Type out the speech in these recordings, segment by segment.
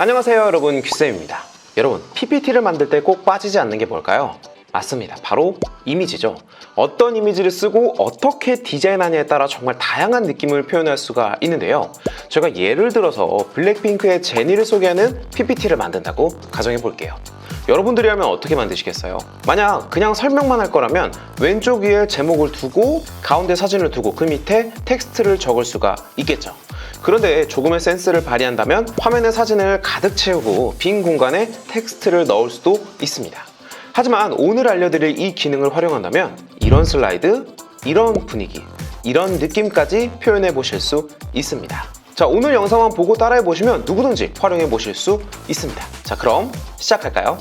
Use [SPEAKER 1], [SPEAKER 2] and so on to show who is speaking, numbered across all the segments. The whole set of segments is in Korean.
[SPEAKER 1] 안녕하세요 여러분. 퀴쌤입니다. 여러분 PPT를 만들 때 꼭 빠지지 않는 게 뭘까요? 맞습니다. 바로 이미지죠. 어떤 이미지를 쓰고 어떻게 디자인하냐에 따라 정말 다양한 느낌을 표현할 수가 있는데요. 제가 예를 들어서 블랙핑크의 제니를 소개하는 PPT를 만든다고 가정해 볼게요. 여러분들이라면 어떻게 만드시겠어요? 만약 그냥 설명만 할 거라면 왼쪽 위에 제목을 두고 가운데 사진을 두고 그 밑에 텍스트를 적을 수가 있겠죠 그런데 조금의 센스를 발휘한다면 화면에 사진을 가득 채우고 빈 공간에 텍스트를 넣을 수도 있습니다. 하지만 오늘 알려드릴 이 기능을 활용한다면 이런 슬라이드, 이런 분위기, 이런 느낌까지 표현해 보실 수 있습니다. 자, 오늘 영상만 보고 따라해 보시면 누구든지 활용해 보실 수 있습니다. 자, 그럼 시작할까요?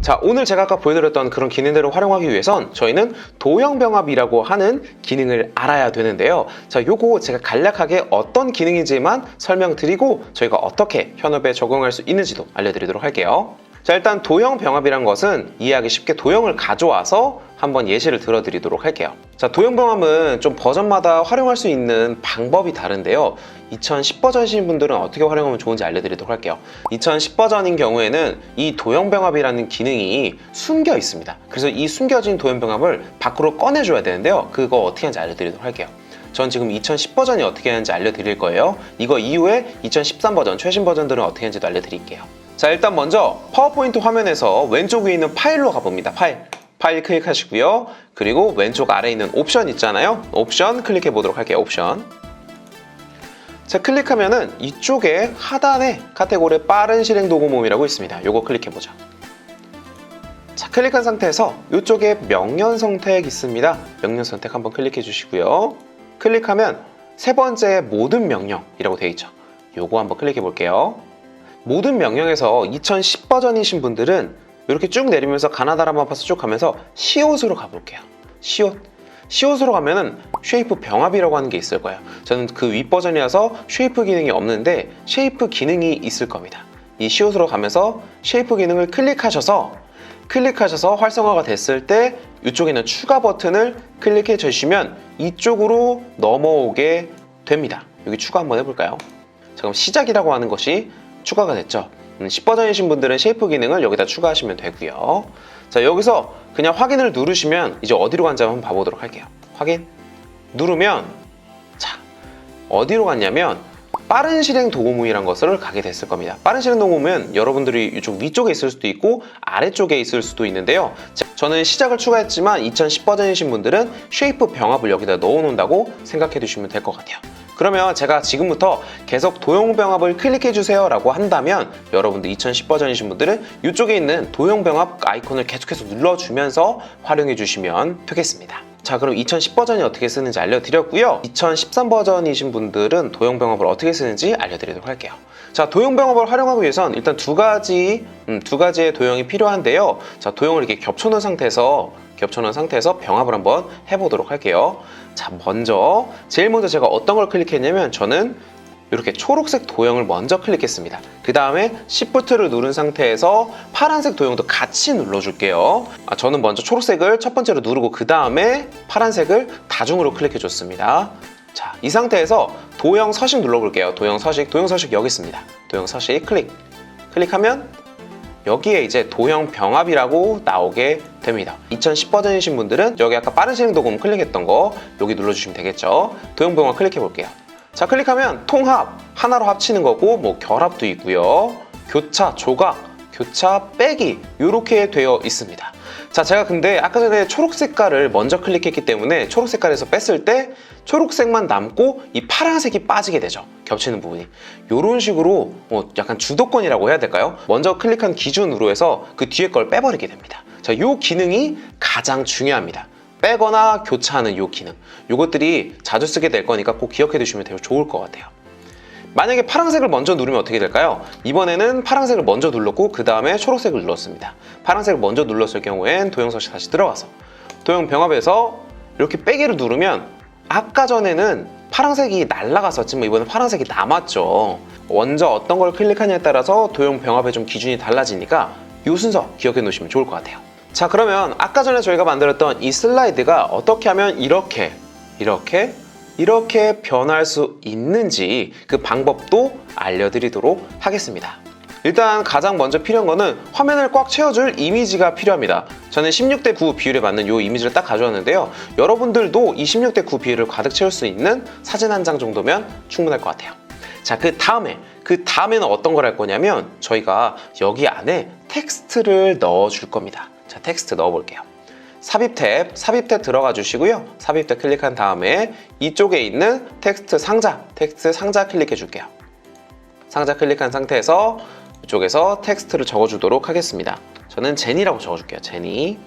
[SPEAKER 1] 자, 오늘 제가 아까 보여드렸던 그런 기능들을 활용하기 위해선 저희는 도형병합이라고 하는 기능을 알아야 되는데요. 자, 요거 제가 간략하게 어떤 기능인지만 설명드리고 저희가 어떻게 현업에 적용할 수 있는지도 알려드리도록 할게요. 자, 일단 도형 병합이란 것은 이해하기 쉽게 도형을 가져와서 한번 예시를 들어드리도록 할게요. 자, 도형 병합은 좀 버전마다 활용할 수 있는 방법이 다른데요. 2010 버전이신 분들은 어떻게 활용하면 좋은지 알려드리도록 할게요. 2010 버전인 경우에는 이 도형 병합이라는 기능이 숨겨 있습니다. 그래서 이 숨겨진 도형 병합을 밖으로 꺼내줘야 되는데요. 그거 어떻게 하는지 알려드리도록 할게요. 전 지금 2010 버전이 어떻게 하는지 알려드릴 거예요. 이거 이후에 2013 버전, 최신 버전들은 어떻게 하는지도 알려드릴게요. 자, 일단 먼저 파워포인트 화면에서 왼쪽 위에 있는 파일로 가봅니다. 파일. 파일 클릭하시고요. 그리고 왼쪽 아래에 있는 옵션 있잖아요. 옵션 클릭해 보도록 할게요. 옵션. 자, 클릭하면은 이쪽에 하단에 카테고리 빠른 실행 도구 모음이라고 있습니다. 요거 클릭해 보죠. 자, 클릭한 상태에서 이쪽에 명령 선택 있습니다. 명령 선택 한번 클릭해 주시고요. 클릭하면 세 번째 모든 명령이라고 되어 있죠. 요거 한번 클릭해 볼게요. 모든 명령에서 2010 버전이신 분들은 이렇게 쭉 내리면서 가나다라 마 파스 쭉 가면서 시옷으로 가볼게요. 시옷. 시옷으로 가면은 쉐이프 병합이라고 하는 게 있을 거예요. 저는 그 윗 버전이라서 쉐이프 기능이 없는데 쉐이프 기능이 있을 겁니다. 이 시옷으로 가면서 쉐이프 기능을 클릭하셔서 클릭하셔서 활성화가 됐을 때 이쪽에 있는 추가 버튼을 클릭해 주시면 이쪽으로 넘어오게 됩니다. 여기 추가 한번 해볼까요? 자, 그럼 시작이라고 하는 것이 추가가 됐죠. 음, 10버전이신 분들은 쉐이프 기능을 여기다 추가하시면 되고요. 자, 여기서 그냥 확인을 누르시면 이제 어디로 간지 한번 봐보도록 할게요. 확인. 누르면 자, 어디로 갔냐면 빠른 실행 도구문이란 것을 가게 됐을 겁니다. 빠른 실행 도구문 여러분들이 이쪽 위쪽에 있을 수도 있고 아래쪽에 있을 수도 있는데요. 자, 저는 시작을 추가했지만 2010 버전이신 분들은 쉐이프 병합을 여기다 넣어 놓는다고 생각해 두시면 될 것 같아요. 그러면 제가 지금부터 계속 도형병합을 클릭해 주세요 라고 한다면 여러분들 2010 버전이신 분들은 이쪽에 있는 도형병합 아이콘을 계속해서 눌러주면서 활용해 주시면 되겠습니다. 자 그럼 2010 버전이 어떻게 쓰는지 알려드렸고요. 2013 버전이신 분들은 도형병합을 어떻게 쓰는지 알려드리도록 할게요. 자 도형병합을 활용하기 위해선 일단 두 가지 음, 두 가지의 도형이 필요한데요. 자 도형을 이렇게 겹쳐놓은 상태에서 겹쳐놓은 상태에서 병합을 한번 해보도록 할게요 자 먼저 제일 먼저 제가 어떤 걸 클릭했냐면 저는 이렇게 초록색 도형을 먼저 클릭했습니다. 그 다음에 Shift를 누른 상태에서 파란색 도형도 같이 눌러줄게요. 아, 저는 먼저 초록색을 첫 번째로 누르고 그 다음에 파란색을 다중으로 클릭해줬습니다. 자, 이 상태에서 도형 서식 눌러볼게요. 도형 서식, 도형 서식 여기 있습니다. 도형 서식 클릭. 클릭하면 여기에 이제 도형 병합이라고 나오게 됩니다. 2010 버전이신 분들은 여기 아까 빠른 실행 도금 클릭했던 거 여기 눌러주시면 되겠죠. 도형 병합 클릭해 볼게요. 자 클릭하면 통합 하나로 합치는 거고 뭐 결합도 있고요 교차 조각 교차 빼기 이렇게 되어 있습니다 자 제가 근데 아까 전에 초록 색깔을 먼저 클릭했기 때문에 초록 색깔에서 뺐을 때 초록색만 남고 이 파란색이 빠지게 되죠. 겹치는 부분이. 이런 식으로 뭐 약간 주도권이라고 해야 될까요? 먼저 클릭한 기준으로 해서 그 뒤에 걸 빼버리게 됩니다. 자이 기능이 가장 중요합니다. 빼거나 교차하는 요 기능. 요것들이 자주 쓰게 될 거니까 꼭 기억해 두시면 되게 좋을 것 같아요 만약에 파란색을 먼저 누르면 어떻게 될까요? 이번에는 파란색을 먼저 눌렀고 그 다음에 초록색을 눌렀습니다. 파란색을 먼저 눌렀을 경우엔 도형서식 다시 들어가서 도형 병합에서 이렇게 빼기를 누르면 아까 전에는 파란색이 날라갔었지만 이번엔 파란색이 남았죠. 먼저 어떤 걸 클릭하냐에 따라서 도형 병합의 좀 기준이 달라지니까 이 순서 기억해 놓으시면 좋을 것 같아요. 자 그러면 아까 전에 저희가 만들었던 이 슬라이드가 어떻게 하면 이렇게 이렇게 이렇게 변할 수 있는지 그 방법도 알려드리도록 하겠습니다. 일단 가장 먼저 필요한 거는 화면을 꽉 채워줄 이미지가 필요합니다. 저는 16대 9 비율에 맞는 이 이미지를 딱 가져왔는데요. 여러분들도 이 16대 9 비율을 가득 채울 수 있는 사진 한 장 정도면 충분할 것 같아요. 자, 그 다음에, 그 다음에는 어떤 걸 할 거냐면 저희가 여기 안에 텍스트를 넣어 줄 겁니다. 자, 텍스트 넣어 볼게요. 삽입 탭, 삽입 탭 들어가 주시고요. 삽입 탭 클릭한 다음에 이쪽에 있는 텍스트 상자, 텍스트 상자 클릭해 줄게요. 상자 클릭한 상태에서 이쪽에서 텍스트를 적어주도록 하겠습니다. 저는 제니라고 적어줄게요. 제니.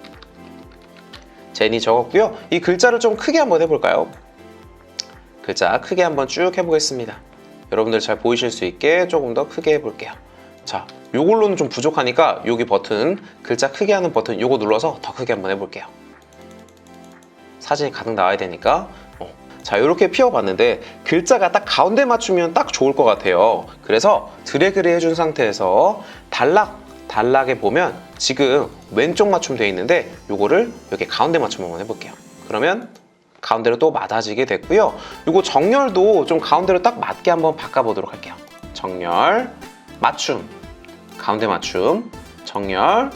[SPEAKER 1] 제니 적었고요. 이 글자를 좀 크게 한번 해볼까요? 글자 크게 한번 쭉 해보겠습니다. 여러분들 잘 보이실 수 있게 조금 더 크게 해볼게요. 자, 요걸로는 좀 부족하니까 여기 버튼, 글자 크게 하는 버튼 요거 눌러서 더 크게 한번 해볼게요. 사진이 가득 나와야 되니까. 어. 자 이렇게 피워봤는데 글자가 딱 가운데 맞추면 딱 좋을 것 같아요. 그래서 드래그를 해준 상태에서 단락 단락에 보면 지금 왼쪽 맞춤 되어 있는데 요거를 여기 가운데 맞춤 한번 해볼게요. 그러면 가운데로 또 맞아지게 됐고요. 요거 정렬도 좀 가운데로 딱 맞게 한번 바꿔보도록 할게요. 정렬 맞춤 가운데 맞춤 정렬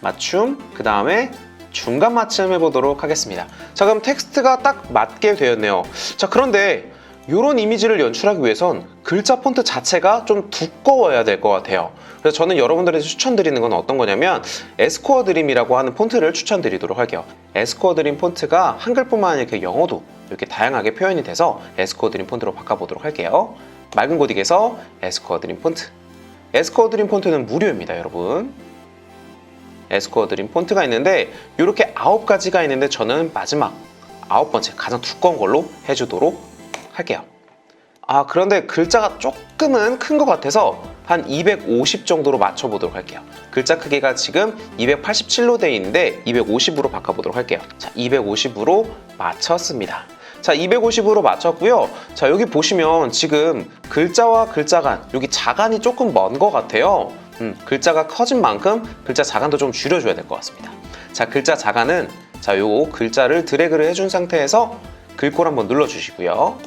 [SPEAKER 1] 맞춤 그 다음에 중간 맞춤 해보도록 하겠습니다. 자, 그럼 텍스트가 딱 맞게 되었네요. 자, 그런데 이런 이미지를 연출하기 위해선 글자 폰트 자체가 좀 두꺼워야 될 것 같아요. 그래서 저는 여러분들에게 추천드리는 건 어떤 거냐면 에스코어 드림이라고 하는 폰트를 추천드리도록 할게요. 에스코어 드림 폰트가 한글뿐만 아니라 영어도 이렇게 다양하게 표현이 돼서 에스코어 드림 폰트로 바꿔보도록 할게요. 맑은 고딕에서 에스코어 드림 폰트. 에스코어 드림 폰트는 무료입니다, 여러분. 에스코어 드림 폰트가 있는데 이렇게 아홉 가지가 있는데 저는 마지막 아홉 번째 가장 두꺼운 걸로 해주도록 할게요. 아 그런데 글자가 조금은 큰 것 같아서 한 250 정도로 맞춰보도록 할게요. 글자 크기가 지금 287로 돼 있는데 250으로 바꿔보도록 할게요. 자 250으로 맞췄습니다. 자 250으로 맞췄고요. 자 여기 보시면 지금 글자와 글자 간 여기 자간이 조금 먼 것 같아요. 음, 글자가 커진 만큼 글자 자간도 좀 줄여줘야 될 것 같습니다. 자, 글자 자간은 자, 요 글자를 드래그를 해준 상태에서 글꼴 한번 눌러주시고요.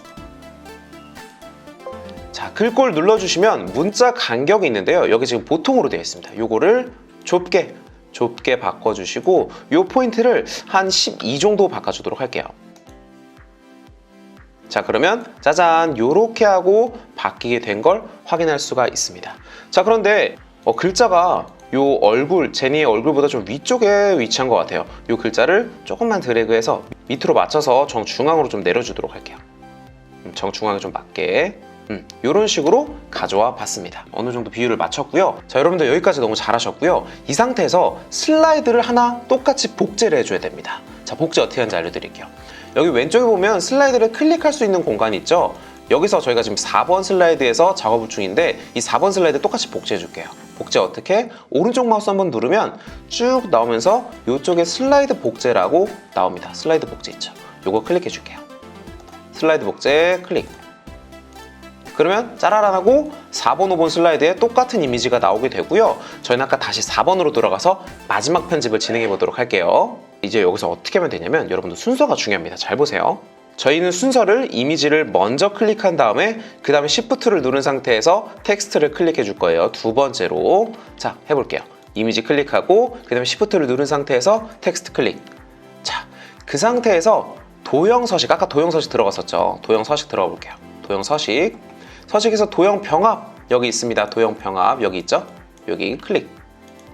[SPEAKER 1] 자, 글꼴 눌러주시면 문자 간격이 있는데요. 여기 지금 보통으로 되어 있습니다. 요거를 좁게, 좁게 바꿔주시고 요 포인트를 한 12 정도 바꿔주도록 할게요. 자 그러면 짜잔 요렇게 하고 바뀌게 된 걸 확인할 수가 있습니다. 자 그런데 어, 글자가 요 얼굴 제니의 얼굴보다 좀 위쪽에 위치한 것 같아요. 요 글자를 조금만 드래그해서 밑으로 맞춰서 정중앙으로 좀 내려주도록 할게요. 음, 정중앙에 좀 맞게 음, 이런 식으로 가져와 봤습니다. 어느 정도 비율을 맞췄고요. 자, 여러분들 여기까지 너무 잘하셨고요. 이 상태에서 슬라이드를 하나 똑같이 복제를 해줘야 됩니다. 자, 복제 어떻게 하는지 알려드릴게요. 여기 왼쪽에 보면 슬라이드를 클릭할 수 있는 공간이 있죠. 여기서 저희가 지금 4번 슬라이드에서 작업을 중인데 이 4번 슬라이드 똑같이 복제해 줄게요. 복제 어떻게? 오른쪽 마우스 한번 누르면 쭉 나오면서 이쪽에 슬라이드 복제라고 나옵니다. 슬라이드 복제 있죠. 요거 클릭해 줄게요. 슬라이드 복제 클릭. 그러면 짜라란 하고 4번, 5번 슬라이드에 똑같은 이미지가 나오게 되고요. 저희는 아까 다시 4번으로 돌아가서 마지막 편집을 진행해 보도록 할게요. 이제 여기서 어떻게 하면 되냐면 여러분들 순서가 중요합니다. 잘 보세요. 저희는 순서를 이미지를 먼저 클릭한 다음에 그 다음에 Shift를 누른 상태에서 텍스트를 클릭해 줄 거예요. 두 번째로 자 해볼게요. 이미지 클릭하고 그 다음에 Shift를 누른 상태에서 텍스트 클릭. 자, 그 상태에서 도형 서식 아까 도형 서식 들어갔었죠. 도형 서식 들어가 볼게요. 도형 서식 서식에서 도형 병합 여기 있습니다. 도형 병합 여기 있죠? 여기 클릭.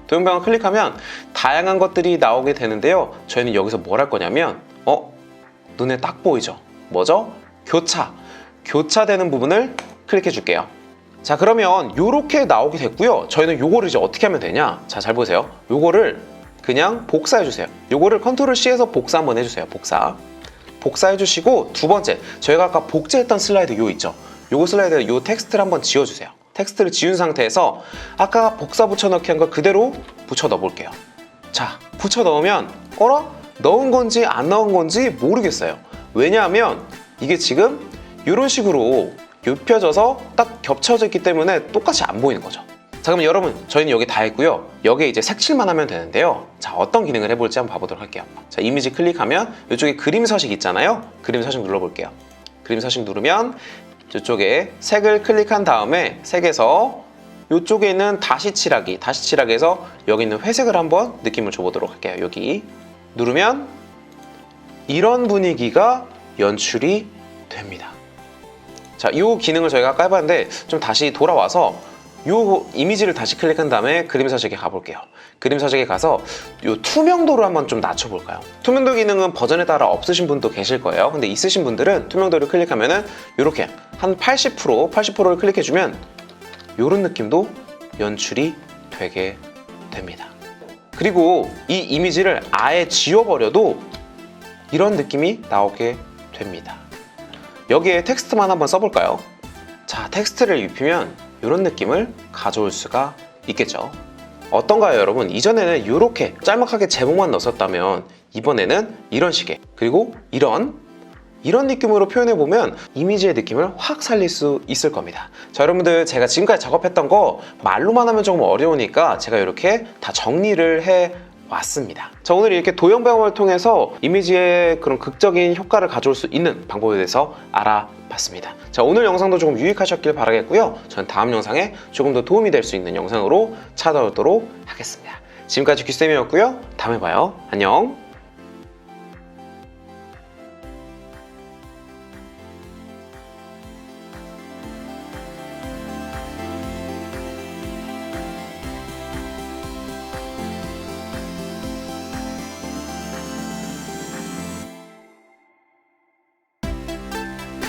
[SPEAKER 1] 도형 병합 클릭하면 다양한 것들이 나오게 되는데요. 저희는 여기서 뭘 할 거냐면 어 눈에 딱 보이죠? 뭐죠? 교차. 교차되는 부분을 클릭해 줄게요. 자 그러면 이렇게 나오게 됐고요. 저희는 요거를 이제 어떻게 하면 되냐? 자 잘 보세요. 요거를 그냥 복사해 주세요. 요거를 컨트롤 C에서 복사 한번 해주세요. 복사. 복사해 주시고 두 번째 저희가 아까 복제했던 슬라이드 요 있죠? 요거 슬라이드 요 텍스트를 한번 지워주세요. 텍스트를 지운 상태에서 아까 복사 붙여넣기 한 거 그대로 붙여 넣어볼게요. 자, 붙여 넣으면 어라? 넣은 건지 안 넣은 건지 모르겠어요. 왜냐하면 이게 지금 이런 식으로 눕혀져서 딱 겹쳐져 있기 때문에 똑같이 안 보이는 거죠. 자 그럼 여러분 저희는 여기 다 했고요 여기에 이제 색칠만 하면 되는데요 자 어떤 기능을 해볼지 한번 봐보도록 할게요 자 이미지 클릭하면 이쪽에 그림 서식 있잖아요 그림 서식 눌러볼게요 그림 서식 누르면 이쪽에 색을 클릭한 다음에 색에서 이쪽에 있는 다시 칠하기, 다시 칠하기에서 여기 있는 회색을 한번 느낌을 줘보도록 할게요. 여기 누르면 이런 분위기가 연출이 됩니다. 자, 이 기능을 저희가 아까 해봤는데 좀 다시 돌아와서 이 이미지를 다시 클릭한 다음에 그림 서식에 가볼게요. 그림 서식에 가서 이 투명도를 한번 좀 낮춰볼까요? 투명도 기능은 버전에 따라 없으신 분도 계실 거예요. 근데 있으신 분들은 투명도를 클릭하면은 이렇게 한 80%, 80%를 클릭해주면 이런 느낌도 연출이 되게 됩니다. 그리고 이 이미지를 아예 지워버려도 이런 느낌이 나오게 됩니다. 여기에 텍스트만 한번 써볼까요? 자, 텍스트를 입히면 이런 느낌을 가져올 수가 있겠죠. 어떤가요, 여러분? 이전에는 이렇게 짤막하게 제목만 넣었다면 이번에는 이런 식의 그리고 이런 이런 느낌으로 표현해 보면 이미지의 느낌을 확 살릴 수 있을 겁니다. 자, 여러분들 제가 지금까지 작업했던 거 말로만 하면 조금 어려우니까 제가 이렇게 다 정리를 해 왔습니다. 자, 오늘 이렇게 도형 배움을 통해서 이미지의 그런 극적인 효과를 가져올 수 있는 방법에 대해서 알아봤습니다. 자, 오늘 영상도 조금 유익하셨길 바라겠고요. 저는 다음 영상에 조금 더 도움이 될 수 있는 영상으로 찾아오도록 하겠습니다. 지금까지 귀쌤이었고요. 다음에 봐요. 안녕.